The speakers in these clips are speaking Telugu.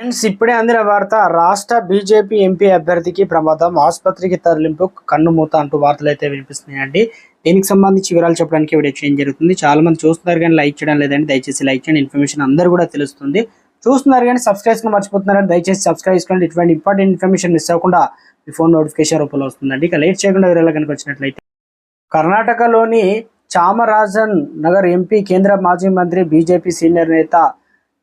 ఫ్రెండ్స్ ఇప్పుడే అందిన వార్త రాష్ట్ర బీజేపీ ఎంపీ అభ్యర్థికి ప్రమాదం ఆసుపత్రికి తరలింపు కన్ను మూత అంటూ వార్తలు అయితే వినిపిస్తున్నాయండి. దీనికి సంబంధించి వివరాలు చెప్పడానికి వీడియో చేయడం జరుగుతుంది. చాలా మంది చూస్తున్నారు కానీ లైక్ చేయడం లేదండి. దయచేసి లైక్ చేయండి. ఇన్ఫర్మేషన్ అందరూ కూడా తెలుస్తుంది. చూస్తున్నారు కానీ సబ్స్క్రైబ్ చేసుకుని మర్చిపోతున్నారని దయచేసి సబ్స్క్రైబ్ చేసుకోండి. ఇటువంటి ఇంపార్టెంట్ ఇన్ఫర్మేషన్ మిస్ అవ్వకుండా మీ ఫోన్ నోటిఫికేషన్ రూపంలో వస్తుందండి. ఇక లేట్ చేయకుండా వివరాలు కనుక వచ్చినట్లయితే కర్ణాటకలోని చామరాజన్ నగర్ ఎంపీ కేంద్ర మాజీ మంత్రి బీజేపీ సీనియర్ నేత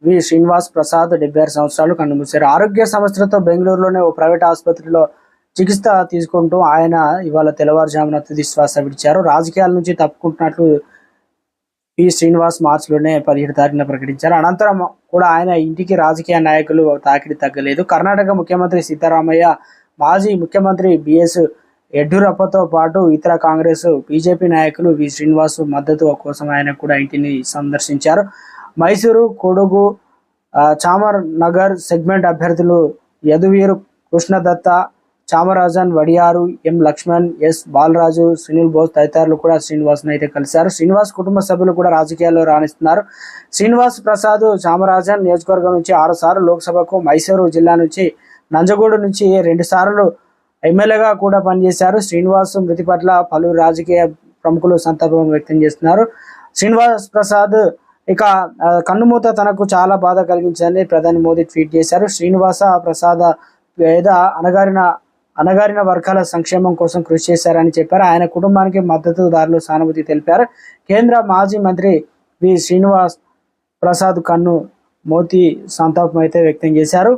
వి శ్రీనివాస్ ప్రసాద్ డెబ్బై ఆరు సంవత్సరాలు కన్నుమూశారు. ఆరోగ్య సమస్యలతో బెంగళూరులోనే ఓ ప్రైవేట్ ఆసుపత్రిలో చికిత్స తీసుకుంటూ ఆయన ఇవాళ తెల్లవారుజామున తుది శ్వాస విడిచారు. రాజకీయాల నుంచి తప్పుకుంటున్నట్లు పి శ్రీనివాస్ మార్చిలోనే పదిహేడు తారీఖున ప్రకటించారు. అనంతరం కూడా ఆయన ఇంటికి రాజకీయ నాయకులు తాకిడి తగ్గలేదు. కర్ణాటక ముఖ్యమంత్రి సీతారామయ్య మాజీ ముఖ్యమంత్రి బిఎస్ యడ్యూరప్పతో పాటు ఇతర కాంగ్రెస్ బీజేపీ నాయకులు వి శ్రీనివాస్ మద్దతు కోసం ఆయన కూడా ఇంటిని సందర్శించారు. మైసూరు కొడుగు చామర్ నగర్ సెగ్మెంట్ అభ్యర్థులు యదువీరు కృష్ణదత్త చామరాజన్ వడియారు ఎం లక్ష్మణ్ ఎస్ బాలరాజు సునీల్ బోస్ తదితరులు కూడా శ్రీనివాస్ను అయితే కలిశారు. శ్రీనివాస్ కుటుంబ సభ్యులు కూడా రాజకీయాల్లో రాణిస్తున్నారు. శ్రీనివాస్ ప్రసాద్ చామరాజన్ నియోజకవర్గం నుంచి ఆరు సార్లు లోక్సభకు మైసూరు జిల్లా నుంచి నంజగూడు నుంచి రెండు సార్లు ఎమ్మెల్యేగా కూడా పనిచేశారు. శ్రీనివాస్ మృతి పట్ల పలువురు రాజకీయ ప్రముఖులు సంతాపం వ్యక్తం చేస్తున్నారు. శ్రీనివాస్ ప్రసాద్ ఇక కన్నుమూత తనకు చాలా బాధ కలిగించిందని ప్రధాని మోదీ ట్వీట్ చేశారు. శ్రీనివాస ప్రసాద పేద అనగారిన అనగారిన వర్గాల సంక్షేమం కోసం కృషి చేశారని చెప్పారు. ఆయన కుటుంబానికి మద్దతుదారులు సానుభూతి తెలిపారు. కేంద్ర మాజీ మంత్రి వి. శ్రీనివాస్ ప్రసాద్ కన్ను మోతి సంతాపం అయితే వ్యక్తం చేశారు.